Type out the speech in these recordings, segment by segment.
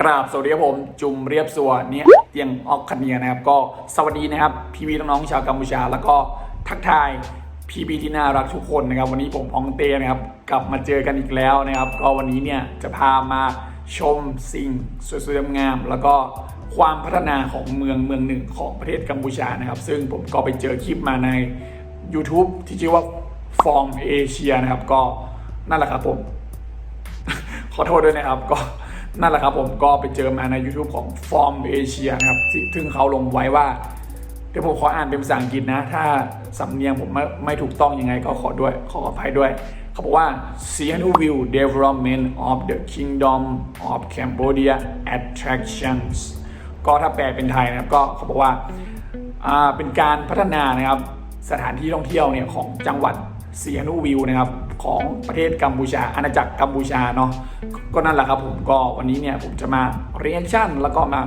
กราบสวัสดีครับผม จุ่มเรียบสัวเนี่ยเตียงออกคันเนียนะครับ ก็สวัสดีนะครับ พี่พี่น้องๆชาวกัมพูชา แล้วก็ทักทายพี่พี่ที่น่ารักทุกคนนะครับ วันนี้ผมพองเต้นะครับ กลับมาเจอกันอีกแล้วนะครับ ก็วันนี้เนี่ยจะพามาชมสิ่งสวยๆงามๆแล้วก็ความพัฒนาของเมืองเมืองหนึ่งของประเทศกัมพูชานะครับ ซึ่งผมก็ไปเจอคลิปมาใน YouTube ที่ชื่อว่า Form Asia นะครับ ก็นั่นแหละครับผม ขอโทษด้วยนะครับก็ นั่นแหละครับผมก็ไปเจอมาใน YouTube ของ Form Asia นะครับที่ซึ่งเขาลงไว้ว่าเดี๋ยวผมขออ่านเป็นภาษาอังกฤษนะ ถ้าสำเนียงผมไม่ไม่ถูกต้องยังไงก็ขอด้วยขออภัยด้วย เขาบอกว่า Sianu View Development of the Kingdom of Cambodia Attractions ก็ถ้าแปลเป็นไทยนะครับก็เขาบอกว่าเป็นการพัฒนานะครับสถานที่ท่องเที่ยวเนี่ยของจังหวัด เซียนูวิวนะครับของประเทศกัมพูชา อาณาจักรกัมพูชาเนาะก็นั่นแหละครับผมก็วันนี้เนี่ยผมจะมาเรียนชั่น แล้วก็มา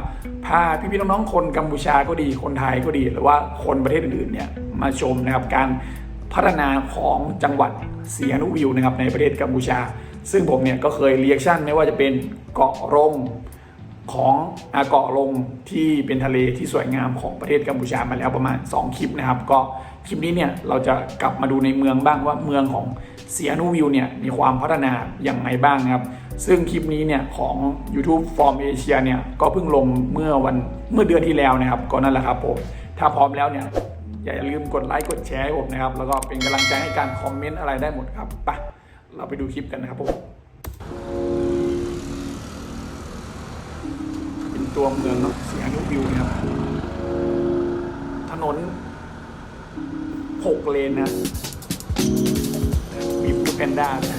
พาพี่ๆน้องๆคนกัมพูชาก็ดีคนไทยก็ดี หรือว่าคนประเทศอื่นๆเนี่ยมาชมนะครับการพัฒนาของจังหวัดเซียนูวิวนะครับในประเทศกัมพูชา ซึ่งผมเนี่ยก็เคยเรียกชั่นไม่ว่าจะเป็นเกาะรง ของอาเกาะลงที่เป็นทะเลที่สวยงามของประเทศกัมพูชามาแล้วประมาณ 2 คลิปนะครับ ก็คลิปนี้เนี่ยเราจะกลับมาดูในเมืองบ้างว่าเมืองของเซียนูวิวเนี่ยมีความพัฒนาอย่างไรบ้างนะครับ ซึ่งคลิปนี้เนี่ยของ YouTube Form Asia เนี่ยก็เพิ่งลงเมื่อวันเมื่อเดือนที่แล้วนะครับ ก็นั่นแหละครับผมถ้าพร้อมแล้วเนี่ยอย่าลืมกดไลค์กดแชร์ให้ผมนะครับ แล้วก็เป็นกำลังใจให้การคอมเมนต์อะไรได้หมดครับไปเราไปดูคลิปกันนะครับผม เป็น ตัวเมืองเนาะเสียนุวิวนะครับถนนหกเลนนะ มีฟูดแพนด้าด้วย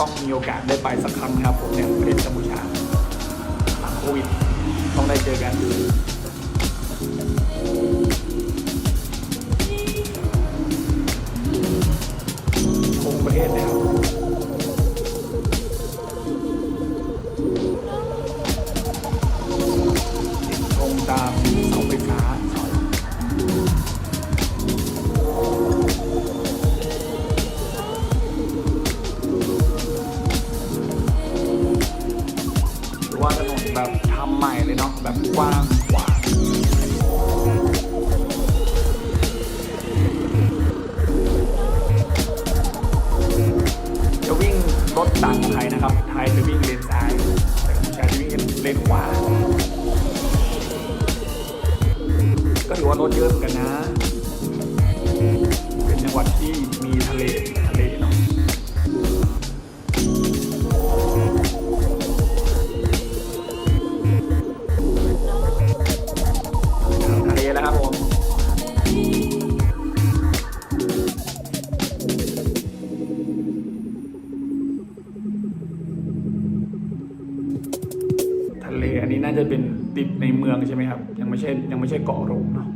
ต้องมีโอกาสได้ไปสักครั้งนะครับผมเนี่ยประเทศกัมพูชาหลังโควิด ต้องได้เจอกัน ประเทศนะครับตรงตามเสาไฟฟ้าเสาหรือว่าถนนแบบทำใหม่เลยเนาะแบบกว้างางของไทยนะครับ ไทยจะวิ่งเลนซ้ายแต่กัมพูชาจะวิ่งเลนขวา ก็ถือว่ารถเยอะเหมือนกันนะ เกาะโรงเนาะ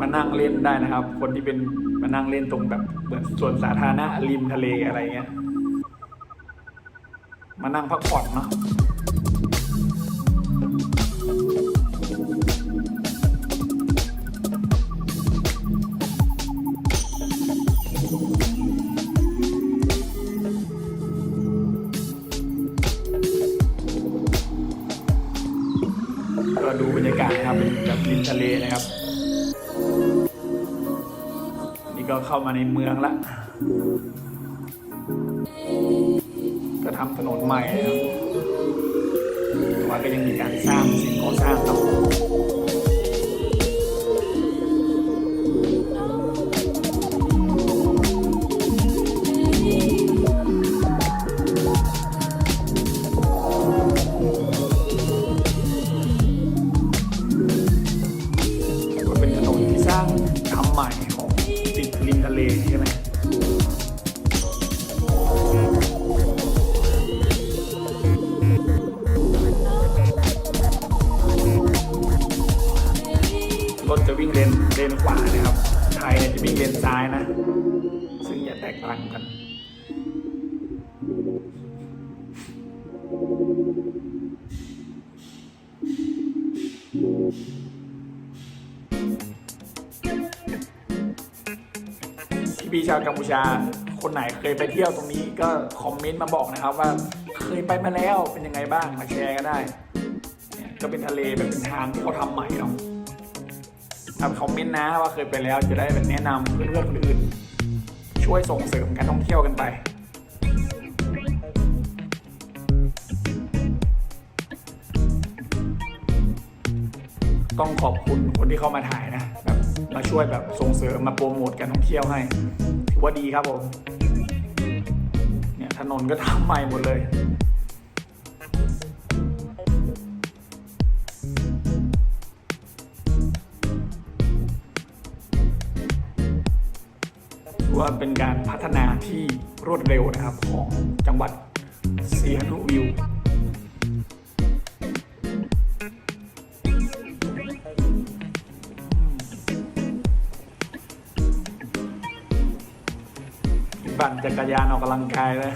มานั่งเล่นได้นะครับ คนที่เป็นมานั่งเล่นตรงแบบเหมือนสวนสาธารณะริมทะเลอะไรเงี้ย มานั่งพักผ่อนเนาะ แบบริมทะเลนะครับ นี่ก็เข้ามาในเมืองละก็ทำถนนใหม่นะครับแต่ว่าก็ยังมีการสร้างสิ่งก่อสร้างครับ ใช่ไหม ชาวกัมพูชา คนไหนเคยไปเที่ยวตรงนี้ก็คอมเมนต์มาบอกนะครับว่าเคยไปมาแล้วเป็นยังไงบ้างมาแชร์ก็ได้ก็เป็นทะเลแบบเป็นทางที่เขาทำใหม่เนาะทำคอมเมนต์นะว่าเคยไปแล้วจะได้แบบแนะนำเพื่อนๆคนอื่น ช่วยส่งเสริมการท่องเที่ยวกันไปต้องขอบคุณคนที่เข้ามาถ่ายนะ มาช่วยแบบส่งเสริมมาโปรโมทการท่องเที่ยวให้ ถือว่าดีครับผม เนี่ยถนนก็ทำใหม่หมดเลยถือว่าเป็นการพัฒนาที่รวดเร็วนะครับของจังหวัดสีหนุวิว ปั่นจักรยานออกกำลังกายเลย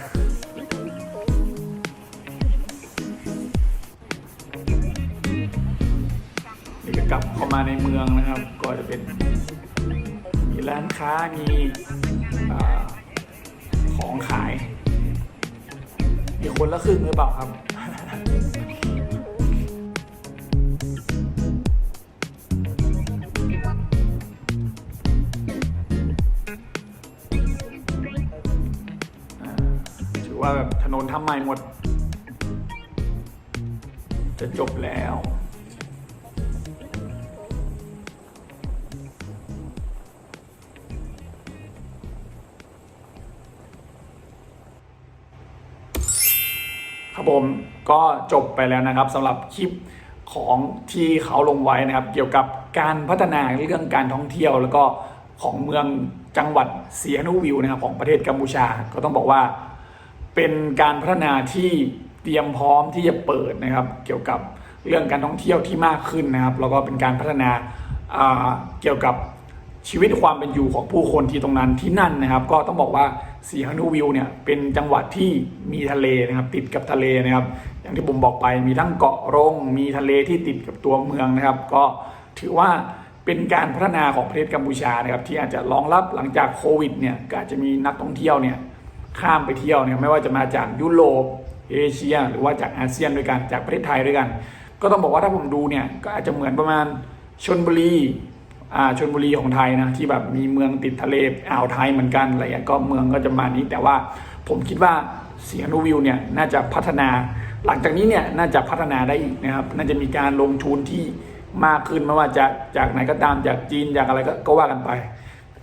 นี่ก็กลับเข้ามาในเมืองนะครับ ก็จะเป็น มีร้านค้ามีของขาย มีคนละครึ่งหรือเปล่าครับือว่าแบบถนนทำใหม่หมด จะจบแล้วครับผมก็จบไปแล้วนะครับสำหรับคลิปของที่เขาลงไว้นะครับ เกี่ยวกับการพัฒนาเรื่องการท่องเที่ยว แล้วก็ของเมืองจังหวัดเสียนุวิวนะครับของประเทศกัมพูชา ก็ต้องบอกว่า เป็นการพัฒนาที่เตรียมพร้อมที่จะเปิดนะครับ เกี่ยวกับเรื่องการท่องเที่ยวที่มากขึ้นนะครับแล้วก็เป็นการพัฒนาเกี่ยวกับชีวิตความเป็นอยู่ของผู้คนที่ตรงนั้นที่นั่นนะครับ ก็ต้องบอกว่าสีฮันูวิวเนี่ยเป็นจังหวัดที่มีทะเลนะครับติดกับทะเลนะครับ อย่างที่ผมบอกไปมีทั้งเกาะรงมีทะเลที่ติดกับตัวเมืองนะครับ ก็ถือว่าเป็นการพัฒนาของประเทศกัมพูชานะครับที่อาจจะรองรับหลังจากโควิดเนี่ยก็อาจจะมีนักท่องเที่ยวเนี่ย ข้ามไปเที่ยวเนี่ยไม่ว่าจะมาจากยุโรปเอเชีย หรือว่าจากอาเซียนด้วยกันจากประเทศไทยด้วยกัน ก็ต้องบอกว่าถ้าผมดูเนี่ยก็อาจจะเหมือนประมาณชนบุรีอ่าชนบุรีของไทยนะที่แบบมีเมืองติดทะเลอ่าวไทยเหมือนกันอะไรอย่างก็เมืองก็จะมานี้ แต่ว่าผมคิดว่าเสียงนูวิวเนี่ยน่าจะพัฒนา หลังจากนี้เนี่ยน่าจะพัฒนาได้อีกนะครับน่าจะมีการลงทุนที่มากขึ้นไม่ว่าจะจากไหนก็ตามจากจีนจากอะไรก็ก็ว่ากันไป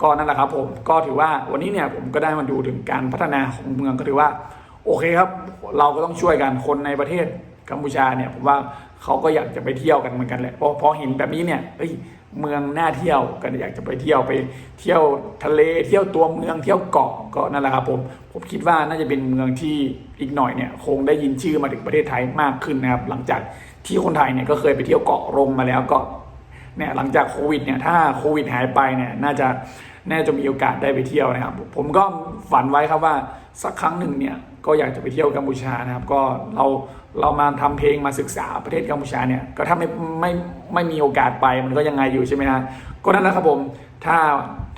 ก็นั่นแหละครับผมก็ถือว่าวันนี้เนี่ยผมก็ได้มาดูถึงการพัฒนาของเมืองก็ถือว่า โอเคครับ เราก็ต้องช่วยกันคนในประเทศกัมพูชาเนี่ยผมว่าเขาก็อยากจะไปเที่ยวกันเหมือนกันแหละเพราะพอเห็นแบบนี้เนี่ยเฮ้ยเมืองน่าเที่ยวก็อยากจะไปเที่ยวไปเที่ยวทะเลเที่ยวตัวเมืองเที่ยวเกาะก็นั่นแหละครับผมผมคิดว่าน่าจะเป็นเมืองที่อีกหน่อยเนี่ยคงได้ยินชื่อมาถึงประเทศไทยมากขึ้นนะครับหลังจากที่คนไทยเนี่ยก็เคยไปเที่ยวเกาะรงมาแล้วก็ เนี่ยหลังจากโควิดเนี่ยถ้าโควิดหายไปเนี่ยน่าจะน่าจะมีโอกาสได้ไปเที่ยวนะครับ ผมก็ฝันไว้ครับว่าสักครั้งหนึ่งเนี่ยก็อยากจะไปเที่ยวกัมพูชานะครับ ก็เราเรามาทำเพลงมาศึกษาประเทศกัมพูชาเนี่ยก็ถ้าไม่ไม่ไม่มีโอกาสไปมันก็ยังไงอยู่ใช่ไหมฮะก็นั่นแหละครับผมถ้า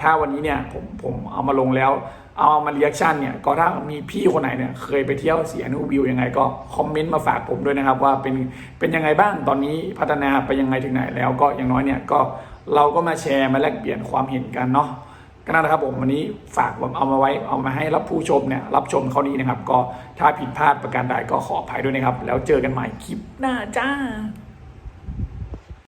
ถ้าวันนี้เนี่ยผมผมเอามาลงแล้ว เอามาเรีแอคชั่นเนี่ยก็ถ้ามีพี่คนไหนเนี่ยเคยไปเที่ยวเสียนูวิวยังไงก็คอมเมนต์มาฝากผมด้วยนะครับ ว่าเป็นเป็นยังไงบ้างตอนนี้พัฒนาไปยังไงถึงไหนแล้วก็อย่างน้อยเนี่ยก็เราก็มาแชร์มาแลกเปลี่ยนความเห็นกันเนาะก็นั่นนะครับผมวันนี้ฝากผมเอามาไว้เอามาให้รับผู้ชมเนี่ยรับชมเขานี้นะครับ ก็ถ้าผิดพลาดประการใดก็ขออภัยด้วยนะครับ แล้วเจอกันใหม่คลิปหน้าจ้า